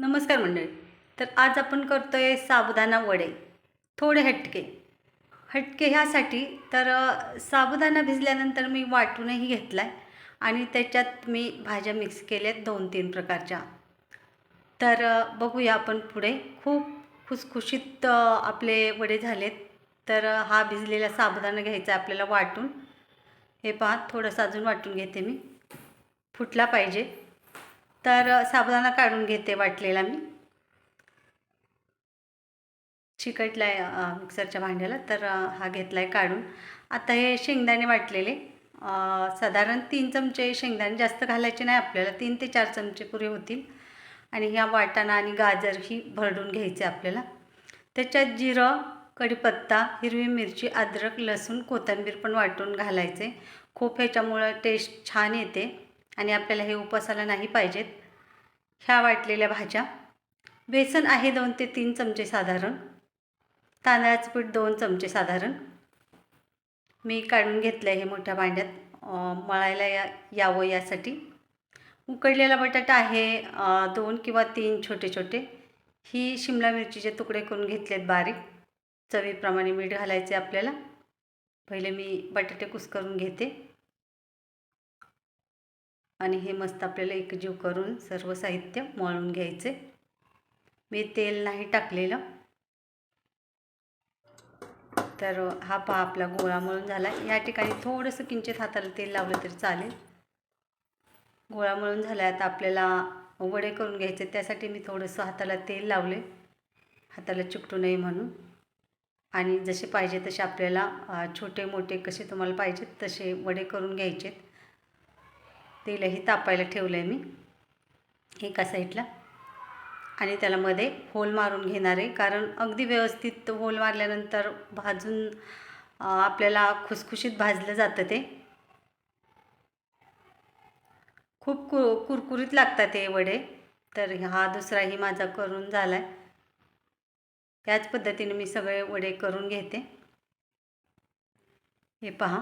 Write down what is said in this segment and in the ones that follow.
नमस्कार मंडळी. तर आज आपण करतो आहे साबुदाणा वडे. थोडे हटके. हटके ह्यासाठी तर साबुदाणा भिजल्यानंतर मी वाटूनही घेतला आहे आणि त्याच्यात मी भाज्या मिक्स केल्या आहेत दोन तीन प्रकारच्या. तर बघूया आपण पुढे. खूप खुसखुशीत आपले वडे झालेत. तर हा भिजलेला साबुदाणा घ्यायचा आहे आपल्याला वाटून. हे पहा थोडंसं अजून वाटून घेते मी. फुटला पाहिजे. तर साबुदाणा काढून घेते वाटलेला मी. चिकटला आहे मिक्सरच्या भांड्याला तर हा घेतला आहे काढून. आता हे शेंगदाणे वाटलेले. साधारण तीन चमचे शेंगदाणे जास्त घालायचे नाही आपल्याला तीन ते चार चमचे पुरे होतील. आणि ह्या वाटाणा आणि गाजर ही भरडून घ्यायचे आपल्याला. त्याच्यात जिरं कढीपत्ता हिरवी मिरची अद्रक लसूण कोथिंबीर पण वाटून घालायचे. खूप ह्याच्यामुळं टेस्ट छान येते. आणि आपल्याला हे उपासाला नाही पाहिजेत. ह्या वाटलेल्या भाज्या. बेसन आहे दोन ते तीन चमचे साधारण. तांदळाचं पीठ दोन चमचे साधारण. मी काढून घेतलं आहे हे मोठ्या भांड्यात. मळायला या यावं यासाठी. उकडलेला बटाटा आहे दोन किंवा तीन छोटे छोटे. ही शिमला मिरचीचे तुकडे करून घेतलेत बारीक. चवीप्रमाणे मीठ घालायचे आपल्याला. पहिले मी बटाटे कुस्करून घेते. आणि हे मस्त आपल्याला एकजीव करून सर्व साहित्य मळून घ्यायचे. मी तेल नाही टाकलेलं. तर हा पहा आपला गोळा मळून झाला. या ठिकाणी थोडंसं किंचित हाताला तेल लावलं तरी चालेल. गोळा मळून झाला आता आपल्याला वडे करून घ्यायचे. त्यासाठी मी थोडंसं हाताला तेल लावले. हाताला चिकटू नये म्हणून. आणि जसे पाहिजे तसे आपल्याला छोटे मोठे कसे तुम्हाला पाहिजेत तसे वडे करून घ्यायचेत. तेलही तापायला ठेवलं आहे मी एका साईडला. आणि त्याला मध्ये होल मारून घेणार आहे कारण अगदी व्यवस्थित होल मारल्यानंतर भाजून आपल्याला खुसखुशीत भाजलं जातं ते. खूप कु कुरकुरीत लागतात हे वडे. तर हा दुसराही माझा करून झाला आहे त्याच पद्धतीने मी सगळे वडे करून घेते. हे पहा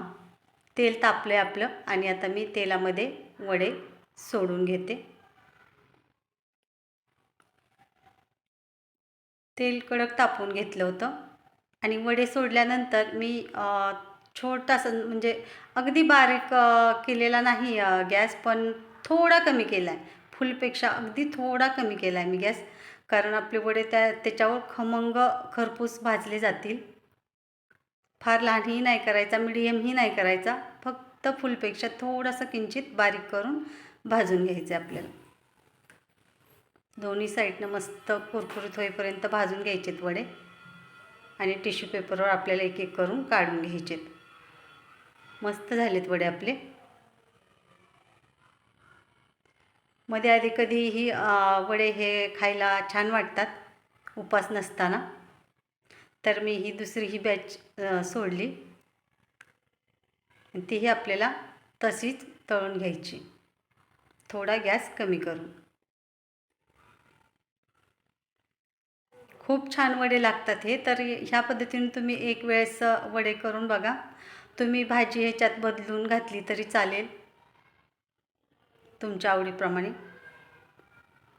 तेल तापलं आहे आपलं. आणि आता मी तेलामध्ये वडे सोडून घेते. तेल कडक तापून घेतलं होतं. आणि वडे सोडल्यानंतर मी छोटासा म्हणजे अगदी बारीक केलेला नाही गॅस पण थोडा कमी केला आहे फुलपेक्षा अगदी थोडा कमी केला आहे मी गॅस. कारण आपले वडे त्या त्याच्यावर खमंग खरपूस भाजले जातील. फार लहानही नाही करायचा मिडियमही नाही करायचा. फक्त फुलपेक्षा थोडासा किंचित बारीक करून भाजून घ्यायचे आपल्याला. दोन्ही साईडनं मस्त कुरकुरीत होईपर्यंत भाजून घ्यायचेत वडे. आणि टिश्यू पेपरवर आपल्याला एक एक करून काढून घ्यायचेत. मस्त झालेत वडे आपले. मध्ये आधी कधीही वडे हे खायला छान वाटतात उपास नसताना. तर मी ही दुसरी ही बॅच सोडली. आणि तीही आपल्याला तशीच तळून घ्यायची. थोडा गॅस कमी करून. खूप छान वडे लागतात हे तर ह्या पद्धतीने तुम्ही एक वेळेस वडे करून बघा. तुम्ही भाजी ह्याच्यात बदलून घातली तरी चालेल. तुमच्या आवडीप्रमाणे.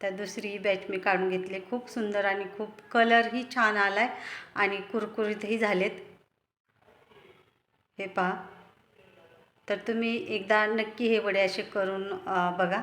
त्या दुसरी बॅच मी काढून घेतली. खूप सुंदर आणि खूप कलरही छान आला आहे आणि कुरकुरीतही झालेत. हे पहा. तर तुम्ही एकदा नक्की हे वडे असे करून बघा.